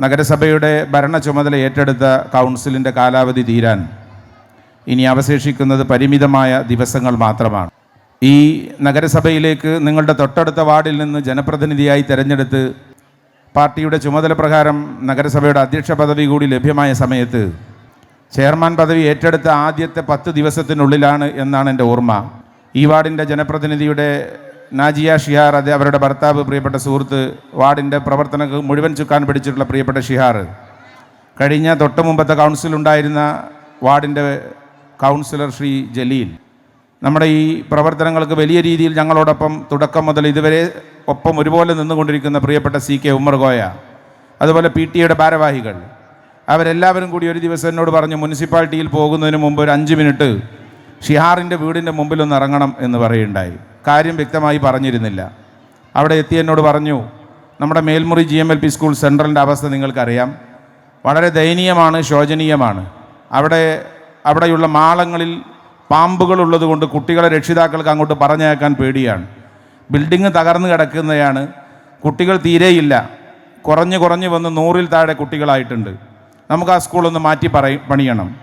നഗരസഭയുടെ ഭരണ ചുമതല ഏറ്റെടുത്ത കൗൺസിലിന്റെ കാലാവധി തീരാൻ ഇനി അവശേഷിക്കുന്നത് പരിമിതമായ ദിവസങ്ങൾ മാത്രമാണ്. ഈ നഗരസഭയിലേക്ക് നിങ്ങളുടെ തൊട്ടടുത്ത വാർഡിൽ നിന്ന് ജനപ്രതിനിധിയായി തിരഞ്ഞെടുത്ത് പാർട്ടിയുടെ ചുമതല പ്രകാരം നഗരസഭയുടെ അധ്യക്ഷ പദവി കൂടി ലഭ്യമായ സമയത്ത് ചെയർമാൻ പദവി ഏറ്റെടുത്ത ആദ്യത്തെ പത്ത് ദിവസത്തിനുള്ളിലാണ് എന്നാണ് എന്റെ ഓർമ്മ. ഈ വാർഡിന്റെ ജനപ്രതിനിധിയുടെ നാജിയ ഷിഹാർ അത് അവരുടെ ഭർത്താവ് പ്രിയപ്പെട്ട സുഹൃത്ത് വാർഡിന്റെ പ്രവർത്തനങ്ങൾ മുഴുവൻ ചുക്കാൻ പിടിച്ചിട്ടുള്ള പ്രിയപ്പെട്ട ഷിഹാർ. കഴിഞ്ഞ തൊട്ട് മുമ്പത്തെ കൗൺസിലുണ്ടായിരുന്ന വാർഡിന്റെ കൗൺസിലർ ശ്രീ ജലീൽ. നമ്മുടെ ഈ പ്രവർത്തനങ്ങൾക്ക് വലിയ രീതിയിൽ ഞങ്ങളോടൊപ്പം തുടക്കം മുതൽ ഇതുവരെ ഒപ്പം ഒരുപോലെ നിന്നുകൊണ്ടിരിക്കുന്ന പ്രിയപ്പെട്ട സി കെ ഉമ്മർ ഗോയ അതുപോലെ പി ടി എയുടെ ഭാരവാഹികൾ. അവരെല്ലാവരും കൂടി ഒരു ദിവസം എന്നോട് പറഞ്ഞു മുനിസിപ്പാലിറ്റിയിൽ പോകുന്നതിന് മുമ്പ് ഒരു അഞ്ച് മിനിറ്റ് ഷിഹാറിന്റെ വീടിന്റെ മുമ്പിലൊന്ന് ഇറങ്ങണം എന്ന് പറയുണ്ടായി കാര്യം വ്യക്തമായി പറഞ്ഞിരുന്നില്ല. അവിടെ എത്തി എന്നോട് പറഞ്ഞു നമ്മുടെ Melmuri G M L P school സെൻട്രലിന്റെ അവസ്ഥ നിങ്ങൾക്കറിയാം. വളരെ ദയനീയമാണ് ശോചനീയമാണ്. അവിടെ അവിടെയുള്ള മാളങ്ങളിൽ പാമ്പുകളുള്ളത് കൊണ്ട് കുട്ടികളെ രക്ഷിതാക്കൾക്ക് അങ്ങോട്ട് പറഞ്ഞയക്കാൻ പേടിയാണ്. ബിൽഡിങ് തകർന്നു കിടക്കുന്നതാണ് കുട്ടികൾ തീരെയില്ല. കുറഞ്ഞ് കുറഞ്ഞ് വന്ന് നൂറിൽ താഴെ കുട്ടികളായിട്ടുണ്ട്. നമുക്ക് ആ സ്കൂളൊന്ന് മാറ്റി പറയ പണിയണം.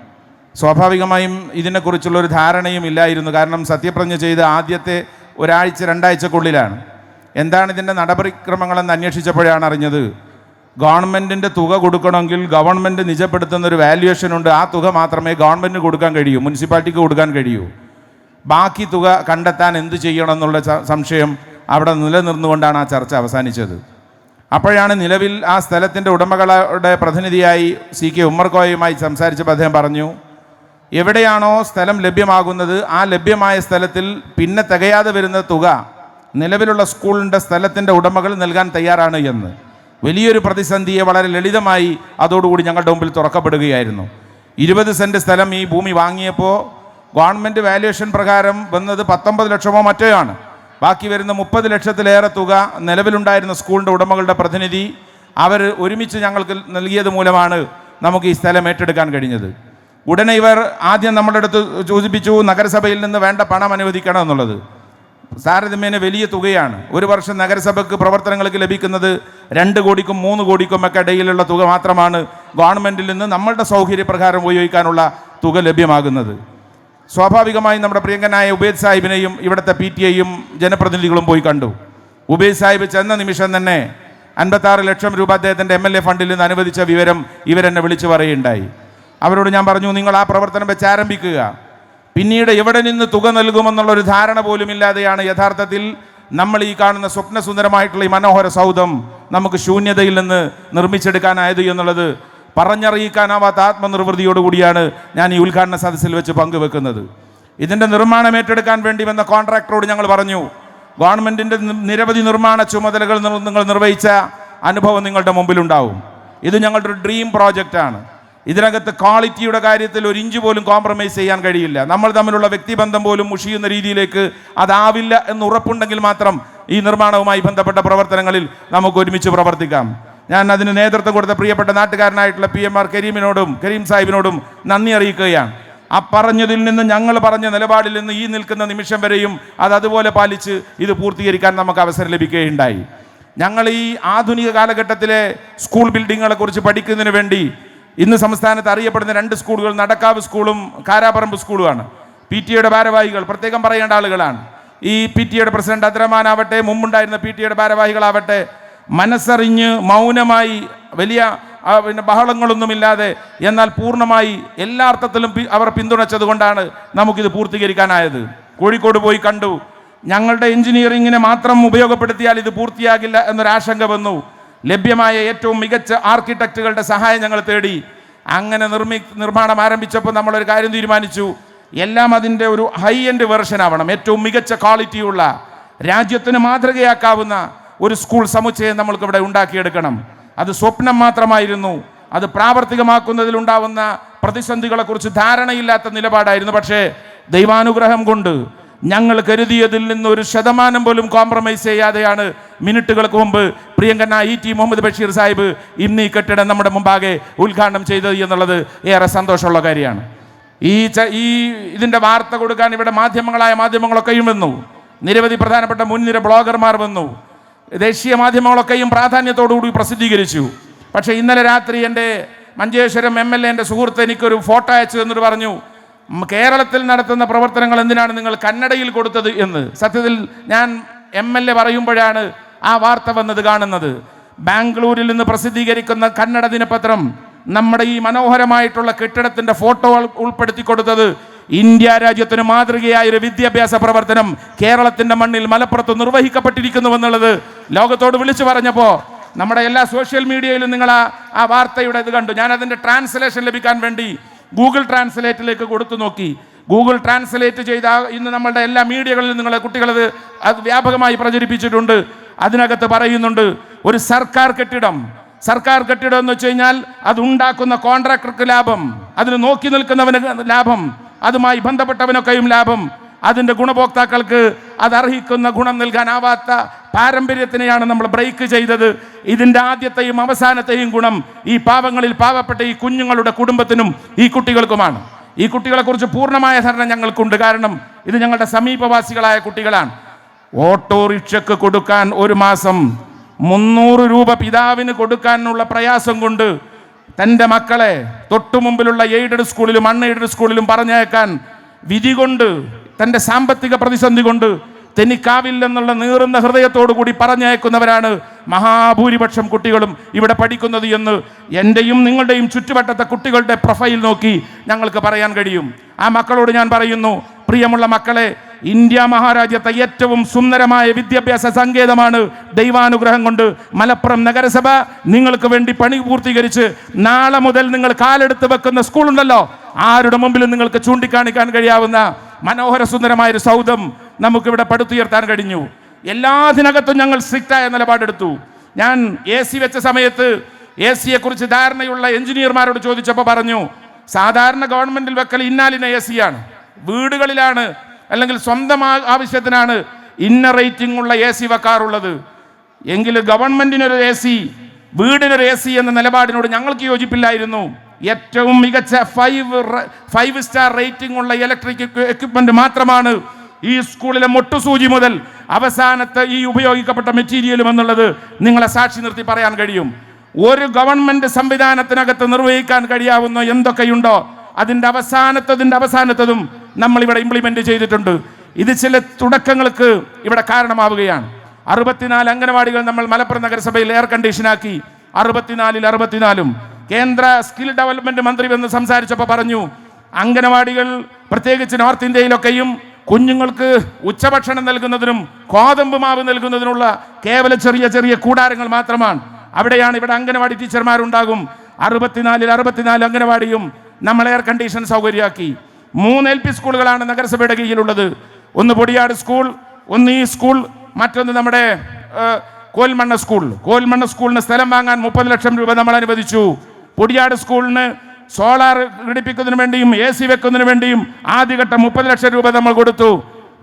സ്വാഭാവികമായും ഇതിനെക്കുറിച്ചുള്ളൊരു ധാരണയും ഇല്ലായിരുന്നു. കാരണം സത്യപ്രജ്ഞ ചെയ്ത് ആദ്യത്തെ ഒരാഴ്ച രണ്ടാഴ്ചക്കുള്ളിലാണ്. എന്താണ് ഇതിന്റെ നടപടിക്രമങ്ങളെന്ന് അന്വേഷിച്ചപ്പോഴാണ് അറിഞ്ഞത്? ഗവൺമെന്റിന്റെ തുക കൊടുക്കണമെങ്കിൽ ഗവൺമെന്റ് നിജപ്പെടുത്തുന്ന ഒരു വാല്യുവേഷൻ ഉണ്ട്. ആ തുക മാത്രമേ ഗവൺമെന്റിന് കൊടുക്കാൻ കഴിയൂ. മുനിസിപ്പാലിറ്റിക്ക് കൊടുക്കാൻ കഴിയൂ. ബാക്കി തുക കണ്ടെത്താൻ എന്ത് ചെയ്യണം എന്നുള്ള സംശയം അവിടെ നിലനിർന്നുകൊണ്ടാണ് ആ ചർച്ച അവസാനിച്ചത്. അപ്പോഴാണ് നിലവിൽ ആ സ്ഥലത്തിന്റെ ഉടമകളുടെ പ്രതിനിധിയായി സി കെ ഉമ്മർകോയുമായി സംസാരിച്ചപ്പോൾ അദ്ദേഹം പറഞ്ഞു എവിടെയാണോ സ്ഥലം ലഭ്യമാകുന്നത് ആ ലഭ്യമായ സ്ഥലത്തിൽ പിന്നെ തികയാതെ വരുന്ന തുക നിലവിലുള്ള സ്കൂളിന്റെ സ്ഥലത്തിന്റെ ഉടമകൾ നൽകാൻ തയ്യാറാണ് എന്ന്. വലിയൊരു പ്രതിസന്ധിയെ വളരെ ലളിതമായി അതോടുകൂടി ഞങ്ങളുടെ മുമ്പിൽ തുറക്കപ്പെടുകയായിരുന്നു. ഇരുപത് സെന്റ് സ്ഥലം ഈ ഭൂമി വാങ്ങിയപ്പോൾ ഗവൺമെന്റ് വാല്യുവേഷൻ പ്രകാരം വന്നത് പത്തൊമ്പത് ലക്ഷമോ മറ്റോ ആണ്. ബാക്കി വരുന്ന മുപ്പത് ലക്ഷത്തിലേറെ തുക നിലവിലുണ്ടായിരുന്ന സ്കൂളിന്റെ ഉടമകളുടെ പ്രതിനിധി അവർ ഒരുമിച്ച് ഞങ്ങൾക്ക് നൽകിയത് മൂലമാണ് നമുക്ക് ഈ സ്ഥലം ഏറ്റെടുക്കാൻ കഴിഞ്ഞത്. ഉടനെ ഇവർ ആദ്യം നമ്മുടെ അടുത്ത് സൂചിപ്പിച്ചു നഗരസഭയിൽ നിന്ന് വേണ്ട പണം അനുവദിക്കണം എന്നുള്ളത്. താരതമ്യേന വലിയ തുകയാണ്. ഒരു വർഷം നഗരസഭയ്ക്ക് പ്രവർത്തനങ്ങൾക്ക് ലഭിക്കുന്നത് രണ്ട് കോടിക്കും മൂന്ന് കോടിക്കും ഒക്കെ ഇടയിലുള്ള തുക മാത്രമാണ് ഗവൺമെന്റിൽ നിന്ന് നമ്മളുടെ സൗകര്യപ്രകാരം ഉപയോഗിക്കാനുള്ള തുക ലഭ്യമാകുന്നത്. സ്വാഭാവികമായും നമ്മുടെ പ്രിയങ്കനായ ഉബേദ് സാഹിബിനെയും ഇവിടുത്തെ പി ടി ഐയും ജനപ്രതിനിധികളും പോയി കണ്ടു. ഉബേദ് സാഹിബ് ചെന്ന നിമിഷം തന്നെ അൻപത്താറ് ലക്ഷം രൂപ അദ്ദേഹത്തിന്റെ എം എൽ എ ഫണ്ടിൽ നിന്ന് അനുവദിച്ച വിവരം ഇവരെന്നെ വിളിച്ചു പറയുകയുണ്ടായി. അവരോട് ഞാൻ പറഞ്ഞു നിങ്ങൾ ആ പ്രവർത്തനം വെച്ച് ആരംഭിക്കുക. പിന്നീട് എവിടെ നിന്ന് തുക നൽകുമെന്നുള്ള ഒരു ധാരണ പോലും ഇല്ലാതെയാണ് യഥാർത്ഥത്തിൽ നമ്മൾ ഈ കാണുന്ന സ്വപ്നസുന്ദരമായിട്ടുള്ള ഈ മനോഹര സൗധം നമുക്ക് ശൂന്യതയിൽ നിന്ന് നിർമ്മിച്ചെടുക്കാനായത് എന്നുള്ളത് പറഞ്ഞറിയിക്കാനാവാത്ത ആത്മനിർവൃതിയോടുകൂടിയാണ് ഞാൻ ഈ ഉദ്ഘാടന സദസ്സിൽ വെച്ച് പങ്കുവെക്കുന്നത്. ഇതിന്റെ നിർമ്മാണം ഏറ്റെടുക്കാൻ വേണ്ടി വന്ന കോൺട്രാക്ടറോട് ഞങ്ങൾ പറഞ്ഞു ഗവൺമെന്റിന്റെ നിരവധി നിർമ്മാണ ചുമതലകൾ നിങ്ങൾ നിർവഹിച്ച അനുഭവം നിങ്ങളുടെ മുമ്പിലുണ്ടാവും. ഇത് ഞങ്ങളുടെ ഒരു ഡ്രീം പ്രോജക്റ്റാണ്. ഇതിനകത്ത് ക്വാളിറ്റിയുടെ കാര്യത്തിൽ ഒരു ഇഞ്ച് പോലും കോംപ്രമൈസ് ചെയ്യാൻ കഴിയില്ല. നമ്മൾ തമ്മിലുള്ള വ്യക്തിബന്ധം പോലും മുഷിയുന്ന രീതിയിലേക്ക് അതാവില്ല എന്ന് ഉറപ്പുണ്ടെങ്കിൽ മാത്രം ഈ നിർമ്മാണവുമായി ബന്ധപ്പെട്ട പ്രവർത്തനങ്ങളിൽ നമുക്ക് ഒരുമിച്ച് പ്രവർത്തിക്കാം. ഞാൻ അതിന് നേതൃത്വം കൊടുത്ത പ്രിയപ്പെട്ട നാട്ടുകാരനായിട്ടുള്ള പി എം ആർ കരീമിനോടും കരീം സാഹിബിനോടും നന്ദി അറിയിക്കുകയാണ്. ആ പറഞ്ഞതിൽ നിന്ന് ഞങ്ങൾ പറഞ്ഞ നിലപാടിൽ നിന്ന് ഈ നിൽക്കുന്ന നിമിഷം വരെയും അത് അതുപോലെ പാലിച്ച് ഇത് പൂർത്തീകരിക്കാൻ നമുക്ക് അവസരം ലഭിക്കുകയുണ്ടായി. ഞങ്ങൾ ഈ ആധുനിക കാലഘട്ടത്തിലെ സ്കൂൾ ബിൽഡിങ്ങുകളെ കുറിച്ച് പഠിക്കുന്നതിന് വേണ്ടി ഇന്ന് സംസ്ഥാനത്ത് അറിയപ്പെടുന്ന രണ്ട് സ്കൂളുകൾ നടക്കാവ് സ്കൂളും കാരാപറമ്പ് സ്കൂളുമാണ്. പി ടി എയുടെ ഭാരവാഹികൾ പ്രത്യേകം പറയേണ്ട ആളുകളാണ്. ഈ പി ടി എയുടെ പ്രസിഡന്റ് അദ്രമാൻ ആവട്ടെ മുമ്പുണ്ടായിരുന്ന പി ടി എയുടെ ഭാരവാഹികളാവട്ടെ മനസ്സറിഞ്ഞ് മൗനമായി വലിയ പിന്നെ ബഹളങ്ങളൊന്നുമില്ലാതെ എന്നാൽ പൂർണമായി എല്ലാ അർത്ഥത്തിലും അവർ പിന്തുണച്ചത് കൊണ്ടാണ് നമുക്കിത് പൂർത്തീകരിക്കാനായത്. കോഴിക്കോട് പോയി കണ്ടു. ഞങ്ങളുടെ എഞ്ചിനീയറിങ്ങിനെ മാത്രം ഉപയോഗപ്പെടുത്തിയാൽ ഇത് പൂർത്തിയാകില്ല എന്നൊരാശങ്ക വന്നു. ലഭ്യമായ ഏറ്റവും മികച്ച ആർക്കിടെക്റ്റുകളുടെ സഹായം ഞങ്ങൾ തേടി അങ്ങനെ നിർമ്മി നിർമ്മാണം ആരംഭിച്ചപ്പോൾ നമ്മളൊരു കാര്യം തീരുമാനിച്ചു. എല്ലാം അതിന്റെ ഒരു ഹൈ എൻഡ് വെർഷൻ ആവണം. ഏറ്റവും മികച്ച ക്വാളിറ്റിയുള്ള രാജ്യത്തിന് മാതൃകയാക്കാവുന്ന ഒരു സ്കൂൾ സമുച്ചയം നമ്മൾക്ക് ഇവിടെ ഉണ്ടാക്കിയെടുക്കണം. അത് സ്വപ്നം മാത്രമായിരുന്നു. അത് പ്രാവർത്തികമാക്കുന്നതിലുണ്ടാവുന്ന പ്രതിസന്ധികളെക്കുറിച്ച് ധാരണയില്ലാത്ത നിലപാടായിരുന്നു. പക്ഷേ ദൈവാനുഗ്രഹം കൊണ്ട് ഞങ്ങൾ കരുതിയതിൽ നിന്ന് ഒരു ശതമാനം പോലും കോംപ്രമൈസ് ചെയ്യാതെയാണ് മിനിറ്റുകൾക്ക് മുമ്പ് പ്രിയങ്കന ഇ ടി മുഹമ്മദ് ബഷീർ സാഹിബ് ഇന്ന് ഈ കെട്ടിടം നമ്മുടെ മുമ്പാകെ ഉദ്ഘാടനം ചെയ്തത് എന്നുള്ളത് ഏറെ സന്തോഷമുള്ള കാര്യമാണ്. ഈ ഈ ഇതിന്റെ വാർത്ത കൊടുക്കാൻ ഇവിടെ മാധ്യമങ്ങളായ മാധ്യമങ്ങളൊക്കെയും വന്നു. നിരവധി പ്രധാനപ്പെട്ട മുൻനിര ബ്ലോഗർമാർ വന്നു. ദേശീയ മാധ്യമങ്ങളൊക്കെയും പ്രാധാന്യത്തോടുകൂടി പ്രസിദ്ധീകരിച്ചു. പക്ഷേ ഇന്നലെ രാത്രി എന്റെ മഞ്ചേശ്വരം എം എൽ എന്റെ സുഹൃത്ത് എനിക്കൊരു ഫോട്ടോ അയച്ചു എന്നിട്ട് പറഞ്ഞു "ഉം, കേരളത്തിൽ നടത്തുന്ന പ്രവർത്തനങ്ങൾ എന്തിനാണ് നിങ്ങൾ കന്നഡയിൽ കൊടുത്തത് എന്ന്? സത്യത്തിൽ ഞാൻ എം എൽ എ പറയുമ്പോഴാണ് ആ വാർത്ത വന്നത് കാണുന്നത്. ബാംഗ്ലൂരിൽ നിന്ന് പ്രസിദ്ധീകരിക്കുന്ന കന്നഡ ദിനപത്രം നമ്മുടെ ഈ മനോഹരമായിട്ടുള്ള കെട്ടിടത്തിന്റെ ഫോട്ടോ ഉൾപ്പെടുത്തി കൊടുത്തത് ഇന്ത്യ രാജ്യത്തിന് മാതൃകയായ ഒരു വിദ്യാഭ്യാസ പ്രവർത്തനം കേരളത്തിന്റെ മണ്ണിൽ മലപ്പുറത്ത് നിർവഹിക്കപ്പെട്ടിരിക്കുന്നുവെന്നുള്ളത് ലോകത്തോട് വിളിച്ചു പറഞ്ഞപ്പോൾ നമ്മുടെ എല്ലാ സോഷ്യൽ മീഡിയയിലും നിങ്ങൾ ആ വാർത്തയുടെ ഇത് കണ്ടു. ഞാൻ അതിന്റെ ട്രാൻസ്ലേഷൻ ലഭിക്കാൻ വേണ്ടി ഗൂഗിൾ ട്രാൻസ്ലേറ്റിലേക്ക് കൊടുത്തു നോക്കി. ഗൂഗിൾ ട്രാൻസ്ലേറ്റ് ചെയ്ത ഇന്ന് നമ്മളുടെ എല്ലാ മീഡിയകളിലും നിങ്ങളെ കുട്ടികളത് അത് വ്യാപകമായി പ്രചരിപ്പിച്ചിട്ടുണ്ട്. അതിനകത്ത് പറയുന്നുണ്ട് ഒരു സർക്കാർ കെട്ടിടം. സർക്കാർ കെട്ടിടം എന്ന് വെച്ച് കഴിഞ്ഞാൽ അത് ഉണ്ടാക്കുന്ന കോൺട്രാക്ടർക്ക് ലാഭം അതിന് നോക്കി നിൽക്കുന്നവന് ലാഭം അതുമായി ബന്ധപ്പെട്ടവനൊക്കെയും ലാഭം. അതിന്റെ ഗുണഭോക്താക്കൾക്ക് അത് അർഹിക്കുന്ന ഗുണം നൽകാനാവാത്ത പാരമ്പര്യത്തിനെയാണ് നമ്മൾ ബ്രേക്ക് ചെയ്തത്. ഇതിന്റെ ആദ്യത്തെയും അവസാനത്തെയും ഗുണം ഈ പാവങ്ങളിൽ പാവപ്പെട്ട ഈ കുഞ്ഞുങ്ങളുടെ കുടുംബത്തിനും ഈ കുട്ടികൾക്കുമാണ്. ഈ കുട്ടികളെക്കുറിച്ച് പൂർണമായ ധാരണ ഞങ്ങൾക്കുണ്ട്. കാരണം ഇത് ഞങ്ങളുടെ സമീപവാസികളായ കുട്ടികളാണ്. ഓട്ടോറിക്ഷയ്ക്ക് കൊടുക്കാൻ ഒരു മാസം മുന്നൂറ് രൂപ പിതാവിന് കൊടുക്കാനുള്ള പ്രയാസം കൊണ്ട് തന്റെ മക്കളെ തൊട്ടുമുമ്പിലുള്ള എയ്ഡഡ് സ്കൂളിലും അൺ എയ്ഡഡ് സ്കൂളിലും പറഞ്ഞയക്കാൻ വിധി കൊണ്ട് തന്റെ സാമ്പത്തിക പ്രതിസന്ധി കൊണ്ട് തെന്നിക്കാവില്ലെന്നുള്ള നീറുന്ന ഹൃദയത്തോടു കൂടി പറഞ്ഞയക്കുന്നവരാണ് മഹാഭൂരിപക്ഷം കുട്ടികളും ഇവിടെ പഠിക്കുന്നത് എന്ന് എന്റെയും നിങ്ങളുടെയും ചുറ്റുവട്ടത്തെ കുട്ടികളുടെ പ്രൊഫൈൽ നോക്കി ഞങ്ങൾക്ക് പറയാൻ കഴിയും. ആ മക്കളോട് ഞാൻ പറയുന്നു പ്രിയമുള്ള മക്കളെ ഇന്ത്യ മഹാരാജ്യത്തെ ഏറ്റവും സുന്ദരമായ വിദ്യാഭ്യാസ സങ്കേതമാണ് ദൈവാനുഗ്രഹം കൊണ്ട് മലപ്പുറം നഗരസഭ. നിങ്ങൾക്ക് വേണ്ടി പണി പൂർത്തീകരിച്ച് നാളെ മുതൽ നിങ്ങൾ കാലെടുത്ത് വെക്കുന്ന സ്കൂളുണ്ടല്ലോ ആരുടെ മുമ്പിലും നിങ്ങൾക്ക് ചൂണ്ടിക്കാണിക്കാൻ കഴിയാവുന്ന മനോഹര സുന്ദരമായ ഒരു സൗധം. നമുക്കിവിടെ പടുത്തുയർത്താൻ കഴിഞ്ഞു. എല്ലാത്തിനകത്തും ഞങ്ങൾ സ്ട്രിക്റ്റായ നിലപാടെടുത്തു. ഞാൻ എ സി വെച്ച സമയത്ത് എ സിയെ കുറിച്ച് ധാരണയുള്ള എഞ്ചിനീയർമാരോട് ചോദിച്ചപ്പോൾ പറഞ്ഞു സാധാരണ ഗവൺമെന്റിൽ വെക്കൽ ഇന്നാലിന എ ആണ്. വീടുകളിലാണ് അല്ലെങ്കിൽ സ്വന്തം ആവശ്യത്തിനാണ് ഇന്ന റേറ്റിംഗ് ഉള്ള എ സി വെക്കാറുള്ളത്. എങ്കിൽ ഗവൺമെന്റിനൊരു എ സി വീടിനൊരു എ സി എന്ന നിലപാടിനോട് ഞങ്ങൾക്ക് യോജിപ്പില്ലായിരുന്നു. ഏറ്റവും മികച്ച ഫൈവ് ഫൈവ് സ്റ്റാർ റേറ്റിംഗ് ഉള്ള ഇലക്ട്രിക് എക്യുപ്മെന്റ് മാത്രമാണ് ഈ സ്കൂളിലെ മൊട്ടുസൂചി മുതൽ അവസാനത്തെ ഈ ഉപയോഗിക്കപ്പെട്ട മെറ്റീരിയലും എന്നുള്ളത് നിങ്ങളെ സാക്ഷി നിർത്തി പറയാൻ കഴിയും. ഒരു ഗവൺമെന്റ് സംവിധാനത്തിനകത്ത് നിർവഹിക്കാൻ കഴിയാവുന്ന എന്തൊക്കെയുണ്ടോ അതിന്റെ അവസാനത്തതിന്റെ അവസാനത്തതും നമ്മൾ ഇവിടെ ഇംപ്ലിമെന്റ് ചെയ്തിട്ടുണ്ട്. ഇത് ചില തുടക്കങ്ങൾക്ക് ഇവിടെ കാരണമാവുകയാണ്. അറുപത്തിനാല് അംഗനവാടികൾ നമ്മൾ മലപ്പുറം നഗരസഭയിൽ എയർ കണ്ടീഷനാക്കി അറുപത്തിനാലിൽ അറുപത്തിനാലും. കേന്ദ്ര സ്കിൽ ഡെവലപ്മെന്റ് മന്ത്രി വന്ന് സംസാരിച്ചപ്പോൾ പറഞ്ഞു അംഗനവാടികൾ പ്രത്യേകിച്ച് നോർത്ത് ഇന്ത്യയിലൊക്കെയും കുഞ്ഞുങ്ങൾക്ക് ഉച്ചഭക്ഷണം നൽകുന്നതിനും കോതമ്പ് മാവ് നൽകുന്നതിനുള്ള കേവല ചെറിയ ചെറിയ കൂടാരങ്ങൾ മാത്രമാണ്. അവിടെയാണ് ഇവിടെ അംഗനവാടി ടീച്ചർമാരുണ്ടാകും. അറുപത്തിനാലിൽ അറുപത്തിനാല് അംഗനവാടിയും നമ്മൾ എയർ കണ്ടീഷൻ സൗകര്യമാക്കി. മൂന്ന് എൽ പി സ്കൂളുകളാണ് നഗരസഭയുടെ കീഴിലുള്ളത്. ഒന്ന് പൊടിയാട് സ്കൂൾ ഒന്ന് ഈ സ്കൂൾ മറ്റൊന്ന് നമ്മുടെ കോൽമണ്ണ സ്കൂൾ. കോൽമണ്ണ സ്കൂളിന് സ്ഥലം വാങ്ങാൻ മുപ്പത് ലക്ഷം രൂപ നമ്മൾ അനുവദിച്ചു. പൊടിയാട് സ്കൂളിന് സോളാർ ഘടിപ്പിക്കുന്നതിന് വേണ്ടിയും എ സി വെക്കുന്നതിന് വേണ്ടിയും ആദ്യഘട്ടം മുപ്പത് ലക്ഷം രൂപ നമ്മൾ കൊടുത്തു.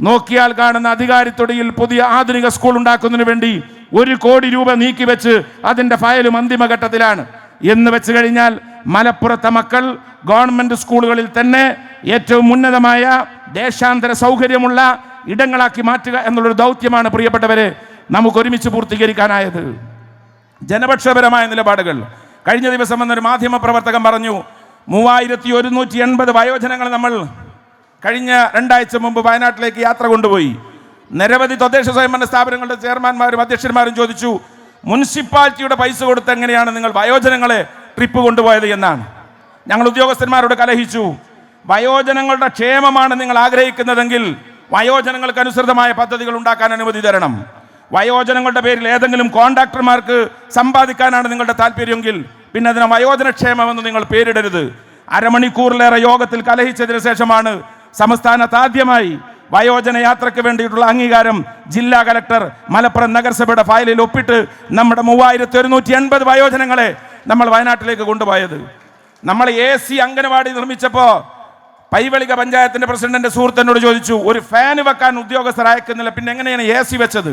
നോക്കിയാൽ കാണുന്ന അധികാരത്തൊടിയിൽ പുതിയ ആധുനിക സ്കൂൾ ഉണ്ടാക്കുന്നതിന് വേണ്ടി ഒരു കോടി രൂപ നീക്കിവെച്ച് അതിന്റെ ഫയലും അന്തിമഘട്ടത്തിലാണ് എന്ന് വെച്ച് കഴിഞ്ഞാൽ മലപ്പുറത്തെ മക്കൾ ഗവൺമെന്റ് സ്കൂളുകളിൽ തന്നെ ഏറ്റവും ഉന്നതമായ ദേശാന്തര സൗകര്യമുള്ള ഇടങ്ങളാക്കി മാറ്റുക എന്നുള്ളൊരു ദൗത്യമാണ് പ്രിയപ്പെട്ടവരെ നമുക്ക് ഒരുമിച്ച് പൂർത്തീകരിക്കാനായത്. ജനപക്ഷപരമായ നിലപാടുകൾ. കഴിഞ്ഞ ദിവസം വന്നൊരു മാധ്യമ പ്രവർത്തകൻ പറഞ്ഞു മൂവായിരത്തി ഒരുന്നൂറ്റി എൺപത് വയോജനങ്ങൾ നമ്മൾ കഴിഞ്ഞ രണ്ടാഴ്ച മുമ്പ് വയനാട്ടിലേക്ക് യാത്ര കൊണ്ടുപോയി. നിരവധി തദ്ദേശ സ്വയംഭരണ സ്ഥാപനങ്ങളുടെ ചെയർമാൻമാരും അധ്യക്ഷന്മാരും ചോദിച്ചു മുനിസിപ്പാലിറ്റിയുടെ പൈസ കൊടുത്ത് എങ്ങനെയാണ് നിങ്ങൾ വയോജനങ്ങളെ ട്രിപ്പ് കൊണ്ടുപോയത്? എന്നാണ്. ഞങ്ങൾ ഉദ്യോഗസ്ഥന്മാരോട് കലഹിച്ചു വയോജനങ്ങളുടെ ക്ഷേമമാണ് നിങ്ങൾ ആഗ്രഹിക്കുന്നതെങ്കിൽ വയോജനങ്ങൾക്ക് അനുസൃതമായ പദ്ധതികൾ ഉണ്ടാക്കാൻ അനുമതി തരണം. വയോജനങ്ങളുടെ പേരിൽ ഏതെങ്കിലും കോൺട്രാക്ടർമാർക്ക് സമ്പാദിക്കാനാണ് നിങ്ങളുടെ താല്പര്യമെങ്കിൽ പിന്നെ അതിന് വയോജനക്ഷേമമെന്ന് നിങ്ങൾ പേരിടരുത്. അരമണിക്കൂറിലേറെ യോഗത്തിൽ കലഹിച്ചതിന് ശേഷമാണ് സംസ്ഥാനത്ത് ആദ്യമായി വയോജന യാത്രയ്ക്ക് വേണ്ടിയിട്ടുള്ള അംഗീകാരം ജില്ലാ കലക്ടർ മലപ്പുറം നഗരസഭയുടെ ഫയലിൽ ഒപ്പിട്ട് നമ്മുടെ മൂവായിരത്തി ഒരുന്നൂറ്റി എൺപത് വയോജനങ്ങളെ നമ്മൾ വയനാട്ടിലേക്ക് കൊണ്ടുപോയത്. നമ്മൾ എ സി അംഗനവാടി നിർമ്മിച്ചപ്പോൾ പൈവളിക പഞ്ചായത്തിന്റെ പ്രസിഡന്റിന്റെ സുഹൃത്തിനോട് ചോദിച്ചു ഒരു ഫാൻ വെക്കാൻ ഉദ്യോഗസ്ഥർ അയക്കുന്നില്ല പിന്നെ എങ്ങനെയാണ് എ സി വെച്ചത്?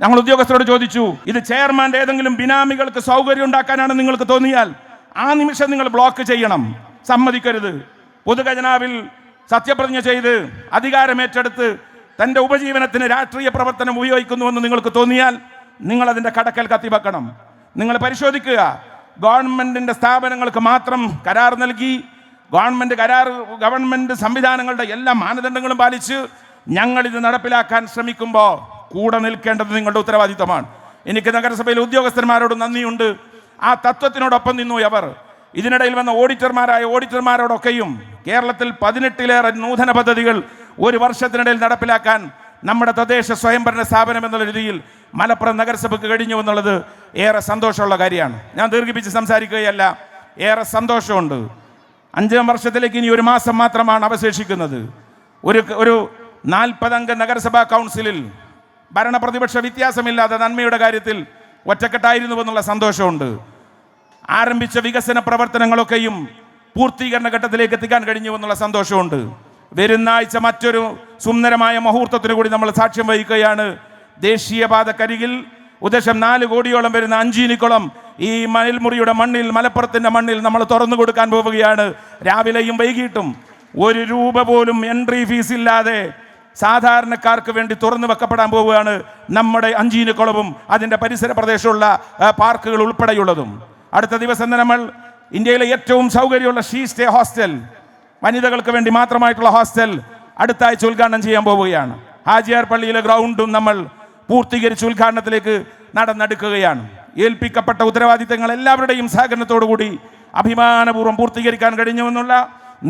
ഞങ്ങൾ ഉദ്യോഗസ്ഥരോട് ചോദിച്ചു ഇത് ചെയർമാന്റെ ഏതെങ്കിലും ബിനാമികൾക്ക് സൗകര്യം ഉണ്ടാക്കാനാണ് നിങ്ങൾക്ക് തോന്നിയാൽ ആ നിമിഷം നിങ്ങൾ ബ്ലോക്ക് ചെയ്യണം. സമ്മതിക്കരുത്. പൊതുഖജനാവിൽ സത്യപ്രതിജ്ഞ ചെയ്ത് അധികാരമേറ്റെടുത്ത് തന്റെ ഉപജീവനത്തിന് രാഷ്ട്രീയ പ്രവർത്തനം ഉപയോഗിക്കുന്നുവെന്ന് നിങ്ങൾക്ക് തോന്നിയാൽ നിങ്ങൾ അതിന്റെ കടക്കൽ കത്തിവെക്കണം. നിങ്ങൾ പരിശോധിക്കുക. ഗവൺമെന്റിന്റെ സ്ഥാപനങ്ങൾക്ക് മാത്രം കരാർ നൽകി ഗവൺമെന്റ് കരാർ ഗവൺമെന്റ് സംവിധാനങ്ങളുടെ എല്ലാ മാനദണ്ഡങ്ങളും പാലിച്ച് ഞങ്ങളിത് നടപ്പിലാക്കാൻ ശ്രമിക്കുമ്പോൾ കൂടെ നിൽക്കേണ്ടത് നിങ്ങളുടെ ഉത്തരവാദിത്തമാണ്. എനിക്ക് നഗരസഭയിലെ ഉദ്യോഗസ്ഥന്മാരോട് നന്ദിയുണ്ട്. ആ തത്വത്തിനോടൊപ്പം നിന്നു അവർ. ഇതിനിടയിൽ വന്ന ഓഡിറ്റർമാരായ ഓഡിറ്റർമാരോടൊക്കെയും കേരളത്തിൽ പതിനെട്ടിലേറെ നൂതന പദ്ധതികൾ ഒരു വർഷത്തിനിടയിൽ നടപ്പിലാക്കാൻ നമ്മുടെ തദ്ദേശ സ്വയംഭരണ സ്ഥാപനം എന്നുള്ള രീതിയിൽ മലപ്പുറം നഗരസഭയ്ക്ക് കഴിഞ്ഞു എന്നുള്ളത് ഏറെ സന്തോഷമുള്ള കാര്യമാണ്. ഞാൻ ദീർഘിപ്പിച്ച് സംസാരിക്കുകയല്ല ഏറെ സന്തോഷമുണ്ട്. അഞ്ചാം വർഷത്തിലേക്ക് ഇനി ഒരു മാസം മാത്രമാണ് അവശേഷിക്കുന്നത്. ഒരു ഒരു നാൽപ്പതംഗ നഗരസഭാ കൗൺസിലിൽ ഭരണപ്രതിപക്ഷ വ്യത്യാസമില്ലാതെ നന്മയുടെ കാര്യത്തിൽ ഒറ്റക്കെട്ടായിരുന്നു എന്നുള്ള സന്തോഷമുണ്ട്. ആരംഭിച്ച വികസന പ്രവർത്തനങ്ങളൊക്കെയും പൂർത്തീകരണ ഘട്ടത്തിലേക്ക് എത്തിക്കാൻ കഴിഞ്ഞു എന്നുള്ള സന്തോഷമുണ്ട്. വരുന്ന ആഴ്ച മറ്റൊരു സുന്ദരമായ മുഹൂർത്തത്തിന് കൂടി നമ്മൾ സാക്ഷ്യം വഹിക്കുകയാണ്. ദേശീയപാതക്കരികിൽ ഉദ്ദേശം നാല് കോടിയോളം വരുന്ന അഞ്ചീനിക്കുളം ഈ മയിൽമുറിയുടെ മണ്ണിൽ മലപ്പുറത്തിന്റെ മണ്ണിൽ നമ്മൾ തുറന്നു കൊടുക്കാൻ പോവുകയാണ്. രാവിലെയും വൈകിട്ടും ഒരു രൂപ പോലും എൻട്രി ഫീസ് ഇല്ലാതെ സാധാരണക്കാർക്ക് വേണ്ടി തുറന്നു വെക്കപ്പെടാൻ പോവുകയാണ് നമ്മുടെ അഞ്ചീനിക്കുളവും അതിന്റെ പരിസര പ്രദേശമുള്ള പാർക്കുകൾ ഉൾപ്പെടെയുള്ളതും. അടുത്ത ദിവസം നമ്മൾ ഇന്ത്യയിലെ ഏറ്റവും സൗകര്യമുള്ള ഷീ സ്റ്റേ ഹോസ്റ്റൽ വനിതകൾക്ക് വേണ്ടി മാത്രമായിട്ടുള്ള ഹോസ്റ്റൽ അടുത്ത ആഴ്ച ഉദ്ഘാടനം ചെയ്യാൻ പോവുകയാണ്. ഹാജിയാർ പള്ളിയിലെ ഗ്രൗണ്ടും നമ്മൾ പൂർത്തീകരിച്ച് ഉദ്ഘാടനത്തിലേക്ക് നടന്നെടുക്കുകയാണ്. ഏൽപ്പിക്കപ്പെട്ട ഉത്തരവാദിത്തങ്ങൾ എല്ലാവരുടെയും സഹകരണത്തോടു കൂടി അഭിമാനപൂർവം പൂർത്തീകരിക്കാൻ കഴിഞ്ഞുവെന്നുള്ള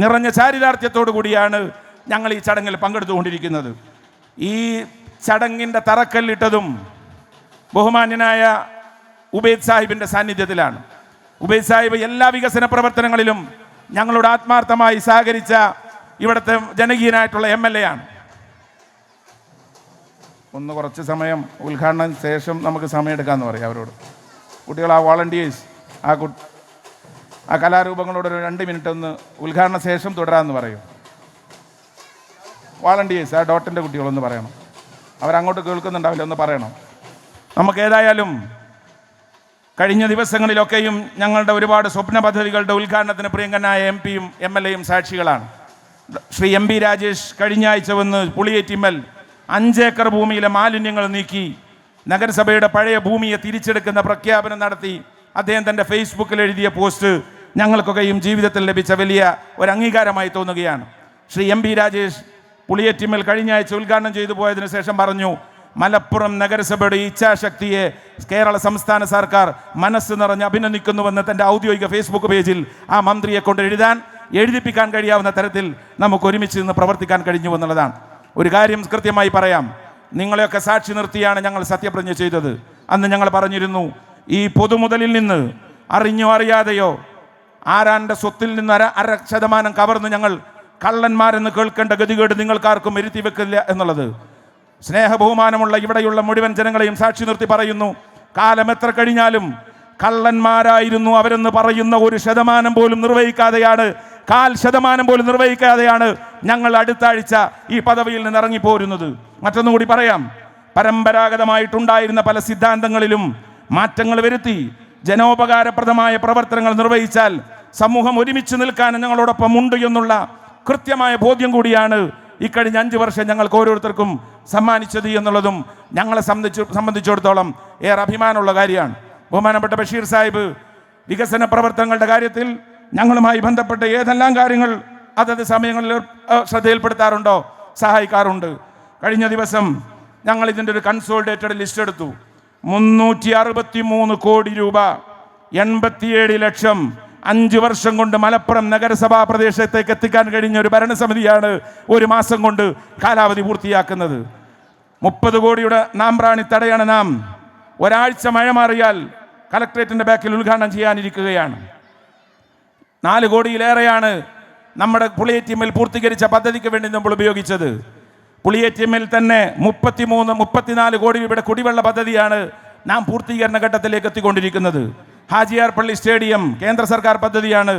നിറഞ്ഞ ചാരിതാർത്ഥ്യത്തോടു കൂടിയാണ് ഞങ്ങൾ ഈ ചടങ്ങിൽ പങ്കെടുത്തുകൊണ്ടിരിക്കുന്നത്. ഈ ചടങ്ങിന്റെ തറക്കല്ലിട്ടതും ബഹുമാന്യനായ ഉബൈദ് സാഹിബിന്റെ സാന്നിധ്യത്തിലാണ്. ഉബൈദ് സാഹിബ് എല്ലാ വികസന പ്രവർത്തനങ്ങളിലും ഞങ്ങളോട് ആത്മാർത്ഥമായി സഹകരിച്ച ഇവിടുത്തെ ജനകീയനായിട്ടുള്ള എം എൽ എ ആണ്. ഒന്ന് കുറച്ച് സമയം ഉദ്ഘാടനം ശേഷം നമുക്ക് സമയം എടുക്കാമെന്ന് പറയാം അവരോട്. കുട്ടികൾ ആ വോളണ്ടിയേഴ്സ് ആ കു ആ കലാരൂപങ്ങളോട് ഒരു രണ്ട് മിനിറ്റ് ഒന്ന് ഉദ്ഘാടന ശേഷം തുടരാമെന്ന് പറയും. വാളണ്ടിയേഴ്സ് ആ ഡോട്ടിന്റെ കുട്ടികളൊന്ന് പറയണം. അവരങ്ങോട്ട് കേൾക്കുന്നുണ്ടാവില്ല ഒന്ന് പറയണം. നമുക്ക് ഏതായാലും കഴിഞ്ഞ ദിവസങ്ങളിലൊക്കെയും ഞങ്ങളുടെ ഒരുപാട് സ്വപ്ന പദ്ധതികളുടെ ഉദ്ഘാടനത്തിന് പ്രിയങ്കനായ എം പിയും എം എൽ എയും സാക്ഷികളാണ്. ശ്രീ എം പി രാജേഷ് കഴിഞ്ഞ ആഴ്ച വന്ന് പുളിയേറ്റിമ്മൽ അഞ്ചേക്കർ ഭൂമിയിലെ മാലിന്യങ്ങൾ നീക്കി നഗരസഭയുടെ പഴയ ഭൂമിയെ തിരിച്ചെടുക്കുന്ന പ്രഖ്യാപനം നടത്തി അദ്ദേഹം തന്റെ ഫേസ്ബുക്കിൽ എഴുതിയ പോസ്റ്റ് ഞങ്ങൾക്കൊക്കെയും ജീവിതത്തിൽ ലഭിച്ച വലിയ ഒരു അംഗീകാരമായി തോന്നുകയാണ്. ശ്രീ എം പി രാജേഷ് പുളിയറ്റിമ്മൽ കഴിഞ്ഞ ആഴ്ച ഉദ്ഘാടനം ചെയ്തു പോയതിനു ശേഷം പറഞ്ഞു മലപ്പുറം നഗരസഭയുടെ ഇച്ഛാശക്തിയെ കേരള സംസ്ഥാന സർക്കാർ മനസ്സ് നിറഞ്ഞ് അഭിനന്ദിക്കുന്നുവെന്ന് തന്റെ ഔദ്യോഗിക ഫേസ്ബുക്ക് പേജിൽ ആ മന്ത്രിയെ കൊണ്ട് എഴുതാൻ എഴുതിപ്പിക്കാൻ കഴിയാവുന്ന തരത്തിൽ നമുക്ക് ഒരുമിച്ച് നിന്ന് പ്രവർത്തിക്കാൻ കഴിഞ്ഞു എന്നുള്ളതാണ്. ഒരു കാര്യം കൃത്യമായി പറയാം. നിങ്ങളെയൊക്കെ സാക്ഷി നിർത്തിയാണ് ഞങ്ങൾ സത്യപ്രതിജ്ഞ ചെയ്തത്. അന്ന് ഞങ്ങൾ പറഞ്ഞിരുന്നു ഈ പൊതുമുതലിൽ നിന്ന് അറിഞ്ഞോ അറിയാതെയോ ആരാന്റെ സ്വത്തിൽ നിന്ന് അര അര ശതമാനം കവർന്ന് ഞങ്ങൾ കള്ളന്മാരെന്ന് കേൾക്കേണ്ട ഗതികേട് നിങ്ങൾക്കാർക്കും വരുത്തി വെക്കില്ല എന്നുള്ളത്. സ്നേഹബഹുമാനമുള്ള ഇവിടെയുള്ള മുഴുവൻ ജനങ്ങളെയും സാക്ഷി നിർത്തി പറയുന്നു. കാലം എത്ര കഴിഞ്ഞാലും കള്ളന്മാരായിരുന്നു അവരെന്ന് പറയുന്ന ഒരു ശതമാനം പോലും നിർവഹിക്കാതെയാണ് കാൽ ശതമാനം പോലും നിർവഹിക്കാതെയാണ് ഞങ്ങൾ അടുത്ത ആഴ്ച ഈ പദവിയിൽ നിന്ന് ഇറങ്ങിപ്പോരുന്നത്. മറ്റൊന്നുകൂടി പറയാം. പരമ്പരാഗതമായിട്ടുണ്ടായിരുന്ന പല സിദ്ധാന്തങ്ങളിലും മാറ്റങ്ങൾ വരുത്തി ജനോപകാരപ്രദമായ പ്രവർത്തനങ്ങൾ നിർവഹിച്ചാൽ സമൂഹം ഒരുമിച്ച് നിൽക്കാൻ ഞങ്ങളോടൊപ്പം ഉണ്ട് എന്നുള്ള കൃത്യമായ ബോധ്യം കൂടിയാണ് ഇക്കഴിഞ്ഞ അഞ്ച് വർഷം ഞങ്ങൾക്ക് ഓരോരുത്തർക്കും സമ്മാനിച്ചത് എന്നുള്ളതും ഞങ്ങളെ സംബന്ധിച്ച് സംബന്ധിച്ചിടത്തോളം ഏറെ അഭിമാനമുള്ള കാര്യമാണ്. ബഹുമാനപ്പെട്ട ബഷീർ സാഹിബ് വികസന പ്രവർത്തനങ്ങളുടെ കാര്യത്തിൽ ഞങ്ങളുമായി ബന്ധപ്പെട്ട ഏതെല്ലാം കാര്യങ്ങൾ അതത് സമയങ്ങളിൽ ശ്രദ്ധയിൽപ്പെടുത്താറുണ്ടോ? സഹായിക്കാറുണ്ട്. കഴിഞ്ഞ ദിവസം ഞങ്ങൾ ഇതിന്റെ ഒരു കൺസോൾഡേറ്റഡ് ലിസ്റ്റ് എടുത്തു. മുന്നൂറ്റി അറുപത്തി മൂന്ന് കോടി രൂപ എൺപത്തിയേഴ് ലക്ഷം അഞ്ച് വർഷം കൊണ്ട് മലപ്പുറം നഗരസഭാ പ്രദേശത്തേക്ക് എത്തിക്കാൻ കഴിഞ്ഞ ഒരു ഭരണസമിതിയാണ് ഒരു മാസം കൊണ്ട് കാലാവധി പൂർത്തിയാക്കുന്നത്. മുപ്പത് കോടിയുടെ നാമ്പ്രാണി തടയാണ് നാം. ഒരാഴ്ച മഴ മാറിയാൽ കലക്ട്രേറ്റിന്റെ ബാക്കിൽ ഉദ്ഘാടനം ചെയ്യാനിരിക്കുകയാണ്. നാല് കോടിയിലേറെയാണ് നമ്മുടെ പുളിയേറ്റിമ്മിൽ പൂർത്തീകരിച്ച പദ്ധതിക്ക് വേണ്ടി നമ്മൾ ഉപയോഗിച്ചത്. പുളിയേറ്റിമ്മിൽ തന്നെ മുപ്പത്തിമൂന്ന് മുപ്പത്തിനാല് കോടി രൂപയുടെ കുടിവെള്ള പദ്ധതിയാണ് നാം പൂർത്തീകരണ ഘട്ടത്തിലേക്ക് എത്തിക്കൊണ്ടിരിക്കുന്നത്. ഹാജിയാർ പള്ളി സ്റ്റേഡിയം കേന്ദ്ര സർക്കാർ പദ്ധതിയാണ്.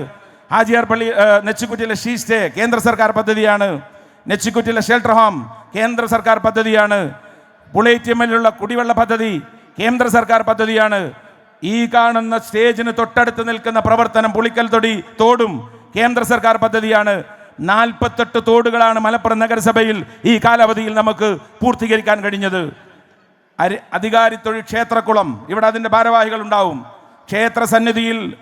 ഹാജിയാർ പള്ളി നെച്ചിക്കുറ്റിലെ ഷീ സ്റ്റേ കേന്ദ്ര സർക്കാർ പദ്ധതിയാണ്. നെച്ചിക്കുറ്റിയിലെ ഷെൽട്ടർ ഹോം കേന്ദ്ര സർക്കാർ പദ്ധതിയാണ്. പുളേറ്റിയമ്മലുള്ള കുടിവെള്ള പദ്ധതി കേന്ദ്ര സർക്കാർ പദ്ധതിയാണ്. ഈ കാണുന്ന സ്റ്റേജിന് തൊട്ടടുത്ത് നിൽക്കുന്ന പ്രവർത്തനം പുളിക്കൽ തൊടി തോടും കേന്ദ്ര സർക്കാർ പദ്ധതിയാണ്. നാൽപ്പത്തെട്ട് തോടുകളാണ് മലപ്പുറം നഗരസഭയിൽ ഈ കാലാവധിയിൽ നമുക്ക് പൂർത്തീകരിക്കാൻ കഴിഞ്ഞത്. അധികാരിത്തൊഴിൽ ക്ഷേത്രക്കുളം ഇവിടെ അതിന്റെ ഭാരവാഹികൾ ഉണ്ടാവും ക്ഷേത്ര സന്നിധിയിൽ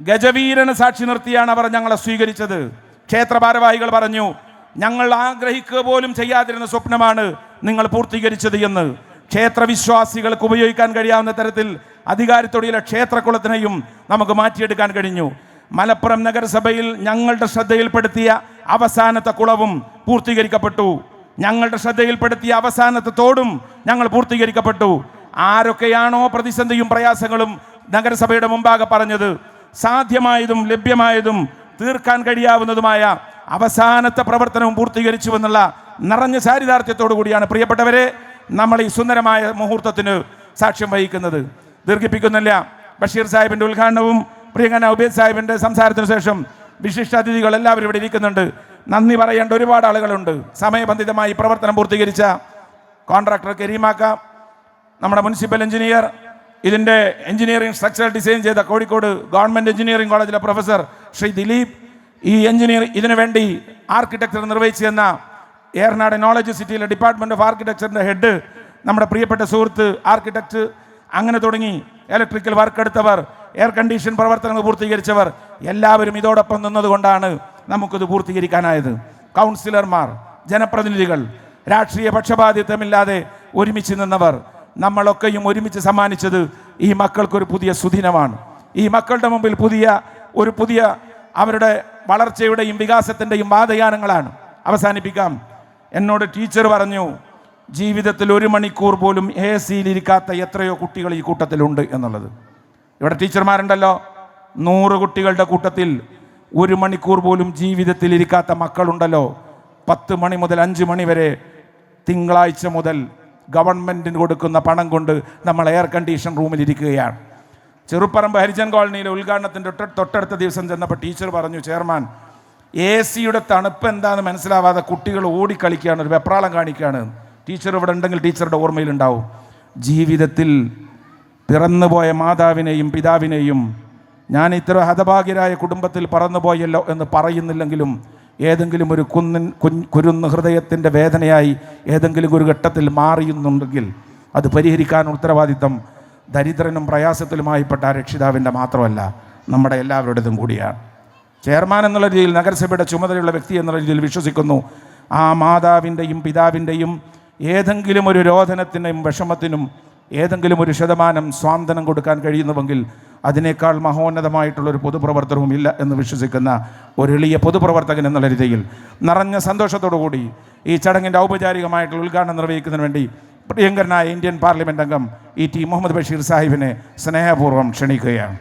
ഗജവീരന് സാക്ഷി നിർത്തിയാണ് അവർ ഞങ്ങളെ സ്വീകരിച്ചത്. ക്ഷേത്ര ഭാരവാഹികൾ പറഞ്ഞു ഞങ്ങൾ ആഗ്രഹിക്കുക പോലും ചെയ്യാതിരുന്ന സ്വപ്നമാണ് നിങ്ങൾ പൂർത്തീകരിച്ചത് എന്ന്. ക്ഷേത്ര വിശ്വാസികൾക്ക് ഉപയോഗിക്കാൻ കഴിയാവുന്ന തരത്തിൽ അധികാരത്തോടെയുള്ള ക്ഷേത്രക്കുളത്തിനെയും നമുക്ക് മാറ്റിയെടുക്കാൻ കഴിഞ്ഞു. മലപ്പുറം നഗരസഭയിൽ ഞങ്ങളുടെ ശ്രദ്ധയിൽപ്പെടുത്തിയ അവസാനത്തെ കുളവും പൂർത്തീകരിക്കപ്പെട്ടു. ഞങ്ങളുടെ ശ്രദ്ധയിൽപ്പെടുത്തിയ അവസാനത്തെ തോടും ഞങ്ങൾ പൂർത്തീകരിക്കപ്പെട്ടു. ആരൊക്കെയാണോ പ്രതിസന്ധിയും പ്രയാസങ്ങളും നഗരസഭയുടെ മുമ്പാകെ പറഞ്ഞത് സാധ്യമായതും ലഭ്യമായതും തീർക്കാൻ കഴിയാവുന്നതുമായ അവസാനത്തെ പ്രവർത്തനവും പൂർത്തീകരിച്ചു എന്നുള്ള നിറഞ്ഞ ചാരിതാർത്ഥ്യത്തോടു കൂടിയാണ്. പ്രിയപ്പെട്ടവരെ നമ്മൾ ഈ സുന്ദരമായ മുഹൂർത്തത്തിന് സാക്ഷ്യം വഹിക്കുന്നത്. ദീർഘിപ്പിക്കുന്നില്ല. ബഷീർ സാഹിബിന്റെ ഉദ്ഘാടനവും പ്രിയങ്കന ഉബേദ് സാഹിബിന്റെ സംസാരത്തിന് ശേഷം വിശിഷ്ടാതിഥികൾ എല്ലാവരും ഇവിടെ ഇരിക്കുന്നുണ്ട്. നന്ദി പറയേണ്ട ഒരുപാട് ആളുകളുണ്ട്. സമയബന്ധിതമായി പ്രവർത്തനം പൂർത്തീകരിച്ച കോൺട്രാക്ടർ കരീമാക്ക നമ്മുടെ മുനിസിപ്പൽ എഞ്ചിനീയർ ഇതിന്റെ എഞ്ചിനീയറിംഗ് സ്ട്രക്ചറൽ ഡിസൈൻ ചെയ്ത കോഴിക്കോട് ഗവൺമെന്റ് എഞ്ചിനീയറിംഗ് കോളേജിലെ പ്രൊഫസർ ശ്രീ ദിലീപ് ഈ എഞ്ചിനീയർ ഇതിനു വേണ്ടി ആർക്കിടെക്ചർ നിർവഹിച്ചു തന്ന ഏറനാട് നോളജ് സിറ്റിയിലെ ഡിപ്പാർട്ട്മെന്റ് ഓഫ് ആർക്കിടെക്ചറിന്റെ ഹെഡ് നമ്മുടെ പ്രിയപ്പെട്ട സുഹൃത്ത് ആർക്കിടെക്ട് അങ്ങനെ തുടങ്ങി ഇലക്ട്രിക്കൽ വർക്ക് എടുത്തവർ എയർ കണ്ടീഷൻ പ്രവർത്തനങ്ങൾ പൂർത്തീകരിച്ചവർ എല്ലാവരും ഇതോടൊപ്പം നിന്നതുകൊണ്ടാണ് നമുക്കിത് പൂർത്തീകരിക്കാനായത്. കൗൺസിലർമാർ ജനപ്രതിനിധികൾ രാഷ്ട്രീയ പക്ഷപാതിത്വമില്ലാതെ ഒരുമിച്ച് നിന്നവർ നമ്മളൊക്കെയും ഒരുമിച്ച് സമ്മാനിച്ചത് ഈ മക്കൾക്കൊരു പുതിയ സുദിനമാണ്. ഈ മക്കളുടെ മുമ്പിൽ പുതിയ ഒരു പുതിയ അവരുടെ വളർച്ചയുടെയും വികാസത്തിന്റെയും വാദയാനങ്ങളാണ്. അവസാനിപ്പിക്കാം. എന്നോട് ടീച്ചർ പറഞ്ഞു ജീവിതത്തിൽ ഒരു മണിക്കൂർ പോലും എ സിയിലിരിക്കാത്ത എത്രയോ കുട്ടികൾ ഈ കൂട്ടത്തിലുണ്ട് എന്നുള്ളത്. ഇവിടെ ടീച്ചർമാരുണ്ടല്ലോ നൂറ് കുട്ടികളുടെ കൂട്ടത്തിൽ ഒരു മണിക്കൂർ പോലും ജീവിതത്തിൽ ഇരിക്കാത്ത മക്കളുണ്ടല്ലോ. പത്ത് മണി മുതൽ അഞ്ച് മണി വരെ തിങ്കളാഴ്ച മുതൽ ഗവൺമെന്റിന് കൊടുക്കുന്ന പണം കൊണ്ട് നമ്മൾ എയർ കണ്ടീഷൻ റൂമിൽ ഇരിക്കുകയാണ്. ചെറുപ്പറമ്പ് ഹരിജൻ കോളനിയിലെ ഉദ്ഘാടനത്തിന്റെ തൊട്ട് തൊട്ടടുത്ത ദിവസം ചെന്നപ്പോൾ ടീച്ചർ പറഞ്ഞു ചെയർമാൻ എ സിയുടെ തണുപ്പ് എന്താണെന്ന് മനസ്സിലാവാതെ കുട്ടികൾ ഓടിക്കളിക്കുകയാണ് ഒരു വെപ്രാളം കാണിക്കുകയാണ്. ടീച്ചർ ഇവിടെ ഉണ്ടെങ്കിൽ ടീച്ചറുടെ ഓർമ്മയിലുണ്ടാവും. ജീവിതത്തിൽ പിറന്നുപോയ മാതാവിനെയും പിതാവിനെയും ഞാൻ ഇത്ര ഹതഭാഗ്യരായ കുടുംബത്തിൽ പറന്നുപോയല്ലോ എന്ന് പറയുന്നില്ലെങ്കിലും ഏതെങ്കിലും ഒരു കുന്നിൻ കുരുന്ന് ഹൃദയത്തിന്റെ വേദനയായി ഏതെങ്കിലും ഒരു ഘട്ടത്തിൽ മാറിയുന്നുണ്ടെങ്കിൽ അത് പരിഹരിക്കാൻ ഉത്തരവാദിത്തം ദരിദ്രനും പ്രയാസത്തിലുമായിപ്പെട്ട ആ രക്ഷിതാവിന്റെ മാത്രമല്ല നമ്മുടെ എല്ലാവരുടേതും കൂടിയാണ്. ചെയർമാൻ എന്നുള്ള രീതിയിൽ നഗരസഭയുടെ ചുമതലയുള്ള വ്യക്തി എന്നുള്ള രീതിയിൽ വിശ്വസിക്കുന്നു. ആ മാതാവിന്റെയും പിതാവിന്റെയും ഏതെങ്കിലും ഒരു രോധനത്തിനും വിഷമത്തിനും ഏതെങ്കിലും ഒരു ശതമാനം സ്വാന്തനം കൊടുക്കാൻ കഴിയുന്നുവെങ്കിൽ അതിനേക്കാൾ മഹോന്നതമായിട്ടുള്ളൊരു പൊതുപ്രവർത്തനവും ഇല്ല എന്ന് വിശ്വസിക്കുന്ന ഒരു എളിയ പൊതുപ്രവർത്തകൻ എന്നുള്ള രീതിയിൽ നിറഞ്ഞ കൂടി ഈ ചടങ്ങിന്റെ ഔപചാരികമായിട്ടുള്ള ഉദ്ഘാടനം നിർവഹിക്കുന്നതിന് വേണ്ടി പ്രിയങ്കരനായ ഇന്ത്യൻ പാർലമെന്റ് അംഗം ഇ ടി മുഹമ്മദ് ബഷീർ സാഹിബിനെ സ്നേഹപൂർവം ക്ഷണിക്കുകയാണ്.